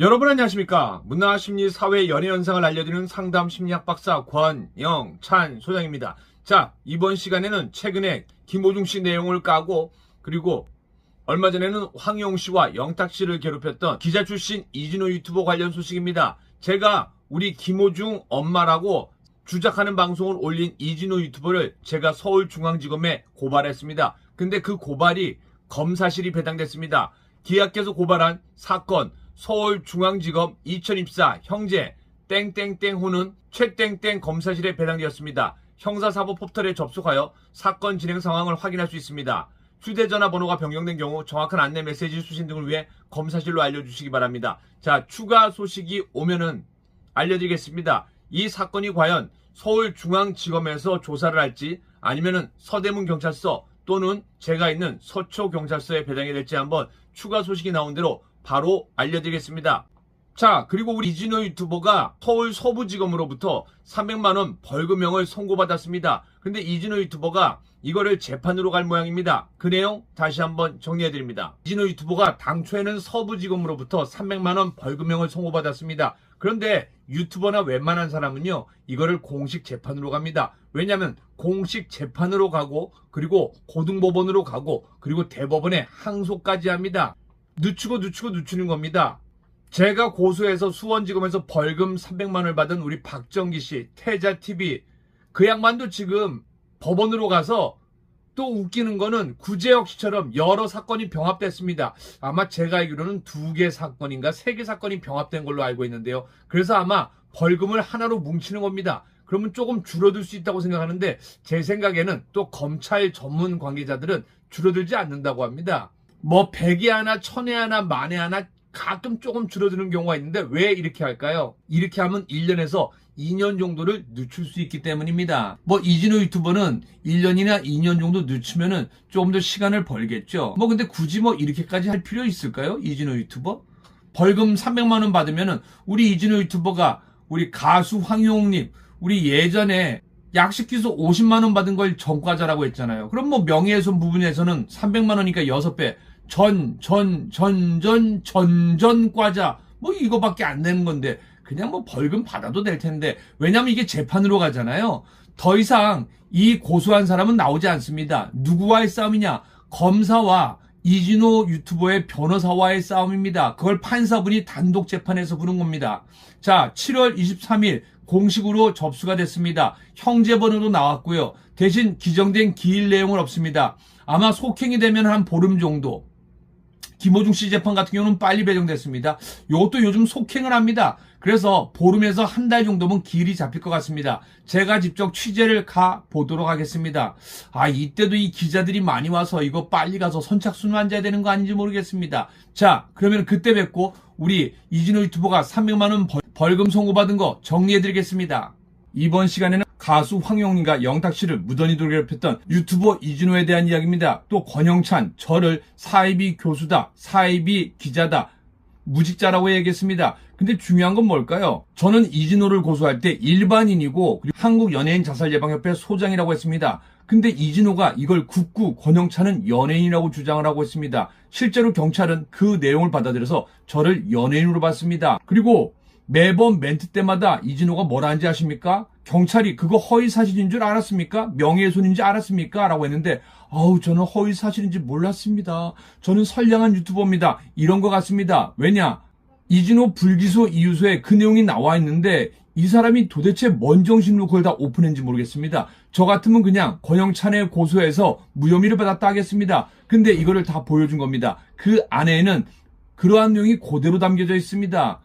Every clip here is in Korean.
여러분 안녕하십니까 문화 심리 사회 연애 현상을 알려드리는 상담 심리학 박사 권영찬 소장입니다. 자 이번 시간에는 최근에 김호중 씨 내용을 까고 그리고 얼마 전에는 황용 씨와 영탁 씨를 괴롭혔던 기자 출신 이진호 유튜버 관련 소식입니다. 제가 우리 김호중 엄마라고 주작하는 방송을 올린 이진호 유튜버를 제가 서울중앙지검에 고발했습니다. 근데 그 고발이 검사실이 배당됐습니다. 기하께서 고발한 사건 서울중앙지검 2024 형제 땡땡땡호는 최땡땡 검사실에 배당되었습니다. 형사사법 포털에 접속하여 사건 진행 상황을 확인할 수 있습니다. 휴대전화 번호가 변경된 경우 정확한 안내 메시지 수신 등을 위해 검사실로 알려주시기 바랍니다. 자, 추가 소식이 오면은 알려드리겠습니다. 이 사건이 과연 서울중앙지검에서 조사를 할지 아니면은 서대문 경찰서 또는 제가 있는 서초경찰서에 배당이 될지 한번 추가 소식이 나온 대로 바로 알려드리겠습니다. 자, 그리고 우리 이진호 유튜버가 서울 서부지검으로부터 300만원 벌금형을 선고받았습니다. 근데 이진호 유튜버가 이거를 재판으로 갈 모양입니다. 그 내용 다시 한번 정리해드립니다. 이진호 유튜버가 당초에는 서부지검으로부터 300만원 벌금형을 선고받았습니다. 그런데 유튜버나 웬만한 사람은요, 이거를 공식 재판으로 갑니다. 왜냐면 공식 재판으로 가고, 그리고 고등법원으로 가고, 그리고 대법원에 항소까지 합니다. 늦추고 늦추고 늦추는 겁니다. 제가 고소해서 수원지검에서 벌금 300만 원을 받은 우리 박정기 씨, 태자TV. 그 양반도 지금 법원으로 가서 또 웃기는 거는 구제혁 씨처럼 여러 사건이 병합됐습니다. 아마 제가 알기로는 두 개 사건인가 세 개 사건이 병합된 걸로 알고 있는데요. 그래서 아마 벌금을 하나로 뭉치는 겁니다. 그러면 조금 줄어들 수 있다고 생각하는데 제 생각에는 또 검찰 전문 관계자들은 줄어들지 않는다고 합니다. 뭐 100에 하나, 1000에 하나, 만에 하나 가끔 조금 줄어드는 경우가 있는데 왜 이렇게 할까요? 이렇게 하면 1년에서 2년 정도를 늦출 수 있기 때문입니다. 뭐 이진호 유튜버는 1년이나 2년 정도 늦추면은 조금 더 시간을 벌겠죠. 뭐 근데 굳이 뭐 이렇게까지 할 필요 있을까요? 이진호 유튜버? 벌금 300만 원 받으면은 우리 이진호 유튜버가 우리 가수 황용님 우리 예전에 약식 기소 50만 원 받은 걸 전과자라고 했잖아요. 그럼 뭐 명예훼손 부분에서는 300만 원이니까 6배. 전, 전, 전, 전, 전, 전 과자. 뭐 이거밖에 안 되는 건데 그냥 뭐 벌금 받아도 될 텐데 왜냐면 이게 재판으로 가잖아요. 더 이상 이 고소한 사람은 나오지 않습니다. 누구와의 싸움이냐? 검사와 이진호 유튜버의 변호사와의 싸움입니다. 그걸 판사분이 단독 재판에서 부른 겁니다. 자, 7월 23일 공식으로 접수가 됐습니다. 형제번호도 나왔고요. 대신 기정된 기일 내용은 없습니다. 아마 속행이 되면 한 보름 정도. 김호중 씨 재판 같은 경우는 빨리 배정됐습니다. 이것도 요즘 속행을 합니다. 그래서 보름에서 한 달 정도면 길이 잡힐 것 같습니다. 제가 직접 취재를 가 보도록 하겠습니다. 아, 이때도 이 기자들이 많이 와서 이거 빨리 가서 선착순 환자야 되는 거 아닌지 모르겠습니다. 자, 그러면 그때 뵙고 우리 이진호 유튜버가 300만원 벌금 선고받은 거 정리해드리겠습니다. 이번 시간에는 가수 황용님과 영탁 씨를 무던히도 괴롭혔던 유튜버 이진호에 대한 이야기입니다. 또 권영찬, 저를 사이비 교수다, 사이비 기자다, 무직자라고 얘기했습니다. 근데 중요한 건 뭘까요? 저는 이진호를 고소할 때 일반인이고 한국연예인 자살예방협회 소장이라고 했습니다. 근데 이진호가 이걸 국구 권영찬은 연예인이라고 주장을 하고 있습니다. 실제로 경찰은 그 내용을 받아들여서 저를 연예인으로 봤습니다. 그리고 매번 멘트 때마다 이진호가 뭐라 하는지 아십니까? 경찰이 그거 허위 사실인 줄 알았습니까? 명예훼손인지 알았습니까? 라고 했는데 아우 저는 허위 사실인지 몰랐습니다. 저는 선량한 유튜버입니다. 이런 것 같습니다. 왜냐? 이진호 불기소 이유서에 그 내용이 나와 있는데 이 사람이 도대체 뭔 정신으로 그걸 다 오픈했는지 모르겠습니다. 저 같으면 그냥 권영찬에 고소해서 무혐의를 받았다 하겠습니다. 근데 이거를 다 보여준 겁니다. 그 안에는 그러한 내용이 그대로 담겨져 있습니다.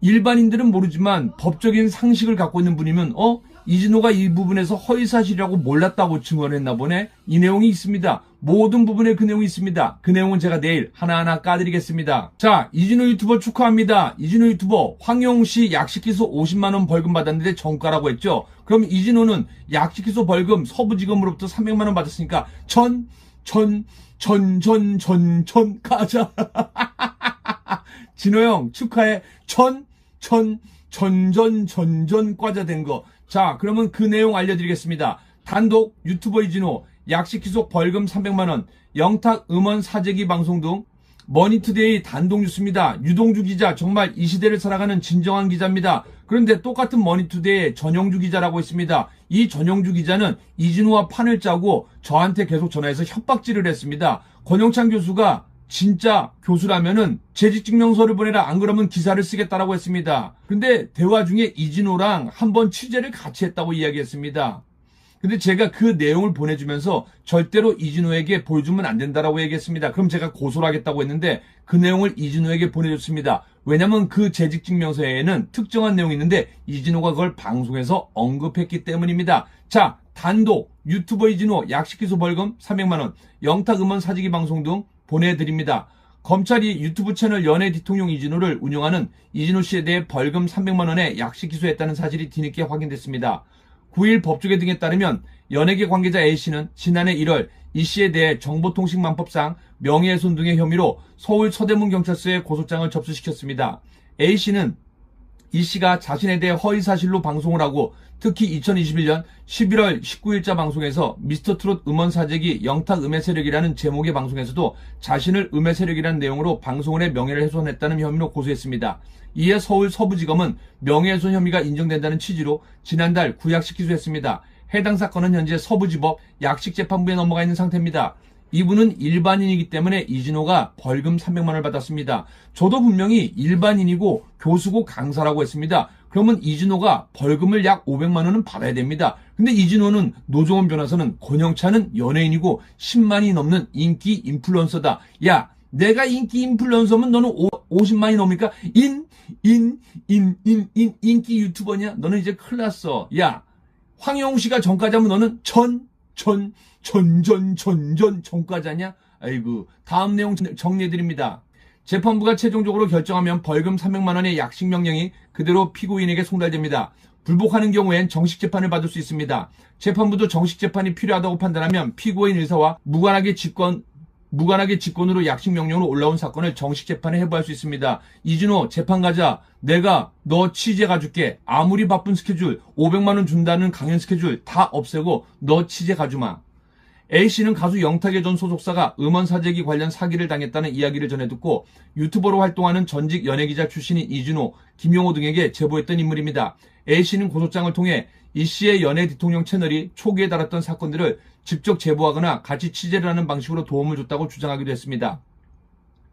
일반인들은 모르지만 법적인 상식을 갖고 있는 분이면 어 이진호가 이 부분에서 허위사실이라고 몰랐다고 증언을 했나 보네. 이 내용이 있습니다. 모든 부분에 그 내용이 있습니다. 그 내용은 제가 내일 하나하나 까드리겠습니다. 자 이진호 유튜버 축하합니다. 이진호 유튜버 황용 씨 약식 기소 50만 원 벌금 받았는데 정가라고 했죠? 그럼 이진호는 약식 기소 벌금 서부지검으로부터 300만 원 받았으니까 천 천 천 천 천 천 가자. 진호 형 축하해. 천 천, 전전, 전전 과자 된 거. 자, 그러면 그 내용 알려드리겠습니다. 단독 유튜버 이진호, 약식 기속 벌금 300만원, 영탁 음원 사재기 방송 등 머니투데이 단독 뉴스입니다. 유동주 기자 정말 이 시대를 살아가는 진정한 기자입니다. 그런데 똑같은 머니투데이의 전용주 기자라고 있습니다. 이 전용주 기자는 이진우와 판을 짜고 저한테 계속 전화해서 협박질을 했습니다. 권영찬 교수가 진짜 교수라면은 재직증명서를 보내라 안 그러면 기사를 쓰겠다라고 했습니다. 근데 대화 중에 이진호랑 한번 취재를 같이 했다고 이야기했습니다. 근데 제가 그 내용을 보내주면서 절대로 이진호에게 보여주면 안 된다라고 얘기했습니다. 그럼 제가 고소를 하겠다고 했는데 그 내용을 이진호에게 보내줬습니다. 왜냐면 그 재직증명서에는 특정한 내용이 있는데 이진호가 그걸 방송에서 언급했기 때문입니다. 자, 단독 유튜버 이진호 약식기소 벌금 300만원, 영탁 음원 사지기 방송 등 보내드립니다. 검찰이 유튜브 채널 연예 대통령 이진호를 운영하는 이진호 씨에 대해 벌금 300만원의 약식 기소했다는 사실이 뒤늦게 확인됐습니다. 9일 법조계 등에 따르면 연예계 관계자 A씨는 지난해 1월 이 씨에 대해 정보통신망법상 명예훼손 등의 혐의로 서울 서대문 경찰서에 고소장을 접수시켰습니다. A씨는 이 씨가 자신에 대해 허위사실로 방송을 하고 특히 2021년 11월 19일자 방송에서 미스터 트롯 음원 사재기 영탁 음해 세력이라는 제목의 방송에서도 자신을 음해 세력이라는 내용으로 방송을 해 명예를 훼손했다는 혐의로 고소했습니다. 이에 서울 서부지검은 명예훼손 혐의가 인정된다는 취지로 지난달 구약식 기소했습니다. 해당 사건은 현재 서부지법 약식재판부에 넘어가 있는 상태입니다. 이분은 일반인이기 때문에 이진호가 벌금 300만 원을 받았습니다. 저도 분명히 일반인이고 교수고 강사라고 했습니다. 그러면 이진호가 벌금을 약 500만 원은 받아야 됩니다. 근데 이진호는 노종원 변호사는 권영찬은 연예인이고 10만이 넘는 인기 인플루언서다. 야, 내가 인기 인플루언서면 너는 50만이 넘으니까 인, 인, 인, 인, 인, 인기 유튜버냐? 너는 이제 큰일 났어. 야, 황영씨가 전까지 하면 너는 전, 전, 전전, 전전, 전과자냐? 아이고, 다음 내용 정리해드립니다. 재판부가 최종적으로 결정하면 벌금 300만원의 약식 명령이 그대로 피고인에게 송달됩니다. 불복하는 경우엔 정식 재판을 받을 수 있습니다. 재판부도 정식 재판이 필요하다고 판단하면 피고인 의사와 무관하게 직권, 무관하게 직권으로 약식 명령으로 올라온 사건을 정식 재판에 해부할 수 있습니다. 이준호 재판 가자. 내가 너 취재 가줄게. 아무리 바쁜 스케줄 500만 원 준다는 강연 스케줄 다 없애고 너 취재 가주마. A씨는 가수 영탁의 전 소속사가 음원 사재기 관련 사기를 당했다는 이야기를 전해 듣고 유튜버로 활동하는 전직 연예기자 출신인 이준호, 김용호 등에게 제보했던 인물입니다. A씨는 고소장을 통해 이 씨의 연예 대통령 채널이 초기에 달았던 사건들을 직접 제보하거나 같이 취재를 하는 방식으로 도움을 줬다고 주장하기도 했습니다.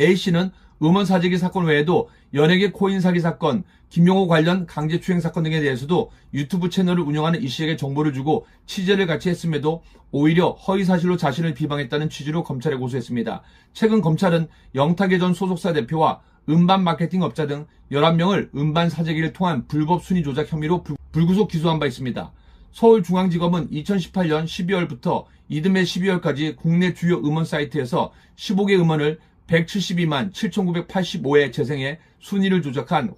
A씨는 음원 사재기 사건 외에도 연예계 코인 사기 사건, 김용호 관련 강제추행 사건 등에 대해서도 유튜브 채널을 운영하는 이 씨에게 정보를 주고 취재를 같이 했음에도 오히려 허위 사실로 자신을 비방했다는 취지로 검찰에 고소했습니다. 최근 검찰은 영탁의 전 소속사 대표와 음반 마케팅 업자 등 11명을 음반 사재기를 통한 불법 순위 조작 혐의로 불구속 기소한 바 있습니다. 서울중앙지검은 2018년 12월부터 이듬해 12월까지 국내 주요 음원 사이트에서 15개 음원을 172만 7,985회 재생해 순위를 조작한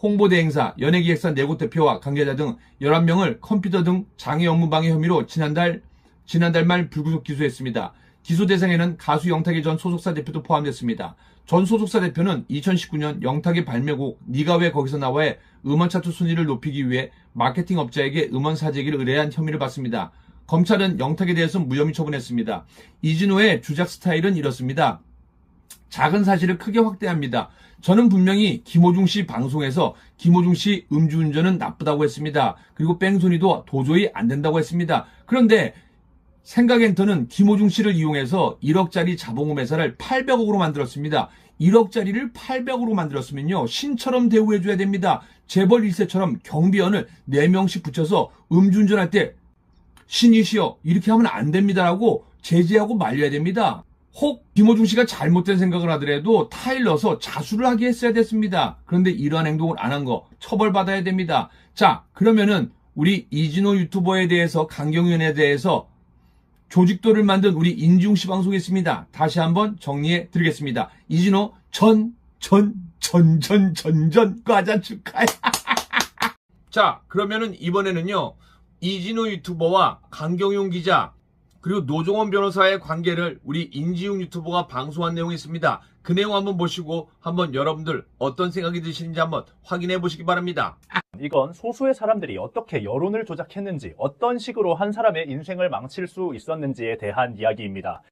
홍보대 행사, 연예기획사 내고 대표와 관계자 등 11명을 컴퓨터 등 장애 업무 방해 혐의로 지난달, 지난달 말 불구속 기소했습니다. 기소 대상에는 가수 영탁의 전 소속사 대표도 포함됐습니다. 전 소속사 대표는 2019년 영탁의 발매곡 니가 왜 거기서 나와의 음원 차트 순위를 높이기 위해 마케팅 업자에게 음원 사재기를 의뢰한 혐의를 받습니다. 검찰은 영탁에 대해서 무혐의 처분했습니다. 이진호의 주작 스타일은 이렇습니다. 작은 사실을 크게 확대합니다. 저는 분명히 김호중 씨 방송에서 김호중 씨 음주운전은 나쁘다고 했습니다. 그리고 뺑소니도 도저히 안 된다고 했습니다. 그런데 생각엔터는 김호중 씨를 이용해서 1억짜리 자본금 회사를 800억으로 만들었습니다. 1억짜리를 800억으로 만들었으면요. 신처럼 대우해줘야 됩니다. 재벌 1세처럼 경비원을 4명씩 붙여서 음주운전할 때 신이시여 이렇게 하면 안 됩니다라고 제재하고 말려야 됩니다. 혹 김호중 씨가 잘못된 생각을 하더라도 타일러서 자수를 하게 했어야 됐습니다. 그런데 이러한 행동을 안 한 거 처벌받아야 됩니다. 자, 그러면은 우리 이진호 유튜버에 대해서 강경윤에 대해서 조직도를 만든 우리 인중 씨 방송에 있습니다. 다시 한번 정리해 드리겠습니다. 이진호 전, 전, 전, 전, 전, 전, 과자 축하해. 자, 그러면은 이번에는요, 이진호 유튜버와 강경용 기자, 그리고 노종원 변호사의 관계를 우리 인지웅 유튜버가 방송한 내용이 있습니다. 그 내용 한번 보시고 한번 여러분들 어떤 생각이 드시는지 한번 확인해 보시기 바랍니다. 이건 소수의 사람들이 어떻게 여론을 조작했는지, 어떤 식으로 한 사람의 인생을 망칠 수 있었는지에 대한 이야기입니다.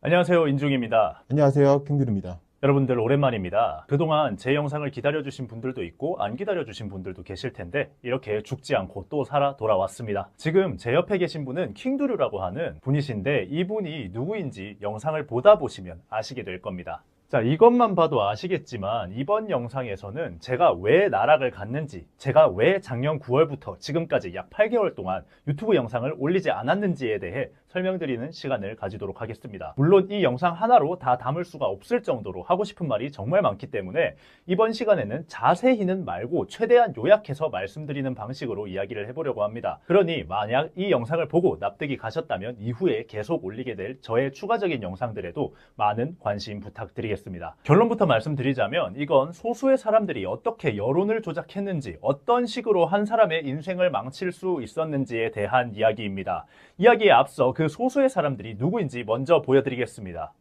안녕하세요. 인중입니다. 안녕하세요. 킹규입니다. 여러분들 오랜만입니다. 그동안 제 영상을 기다려주신 분들도 있고 안 기다려주신 분들도 계실 텐데 이렇게 죽지 않고 또 살아 돌아왔습니다. 지금 제 옆에 계신 분은 킹두류라고 하는 분이신데 이분이 누구인지 영상을 보다 보시면 아시게 될 겁니다. 자, 이것만 봐도 아시겠지만 이번 영상에서는 제가 왜 나락을 갔는지, 제가 왜 작년 9월부터 지금까지 약 8개월 동안 유튜브 영상을 올리지 않았는지에 대해 설명드리는 시간을 가지도록 하겠습니다. 물론 이 영상 하나로 다 담을 수가 없을 정도로 하고 싶은 말이 정말 많기 때문에 이번 시간에는 자세히는 말고 최대한 요약해서 말씀드리는 방식으로 이야기를 해보려고 합니다. 그러니 만약 이 영상을 보고 납득이 가셨다면 이후에 계속 올리게 될 저의 추가적인 영상들에도 많은 관심 부탁드리겠습니다. 결론부터 말씀드리자면 이건 소수의 사람들이 어떻게 여론을 조작했는지 어떤 식으로 한 사람의 인생을 망칠 수 있었는지에 대한 이야기입니다. 이야기에 앞서 그 소수의 사람들이 누구인지 먼저 보여드리겠습니다.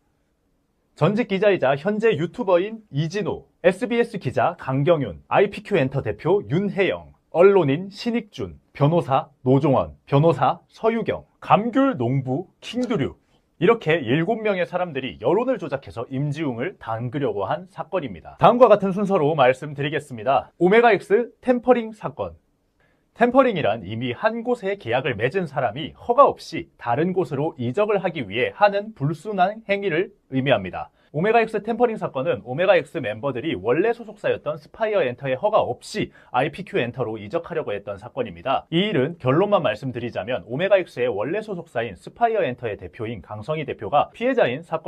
전직 기자이자 현재 유튜버인 이진호, SBS 기자 강경윤, IPQ 엔터 대표 윤혜영, 언론인 신익준, 변호사 노종원, 변호사 서유경, 감귤 농부 킹두류. 이렇게 7명의 사람들이 여론을 조작해서 임지웅을 담그려고 한 사건입니다. 다음과 같은 순서로 말씀드리겠습니다. 오메가X 템퍼링 사건. 템퍼링이란 이미 한 곳에 계약을 맺은 사람이 허가 없이 다른 곳으로 이적을 하기 위해 하는 불순한 행위를 의미합니다. 오메가X 템퍼링 사건은 오메가X 멤버들이 원래 소속사였던 스파이어 엔터의 허가 없이 IPQ 엔터로 이적하려고 했던 사건입니다. 이 일은 결론만 말씀드리자면 오메가X의 원래 소속사인 스파이어 엔터의 대표인 강성희 대표가 피해자인 사건입니다.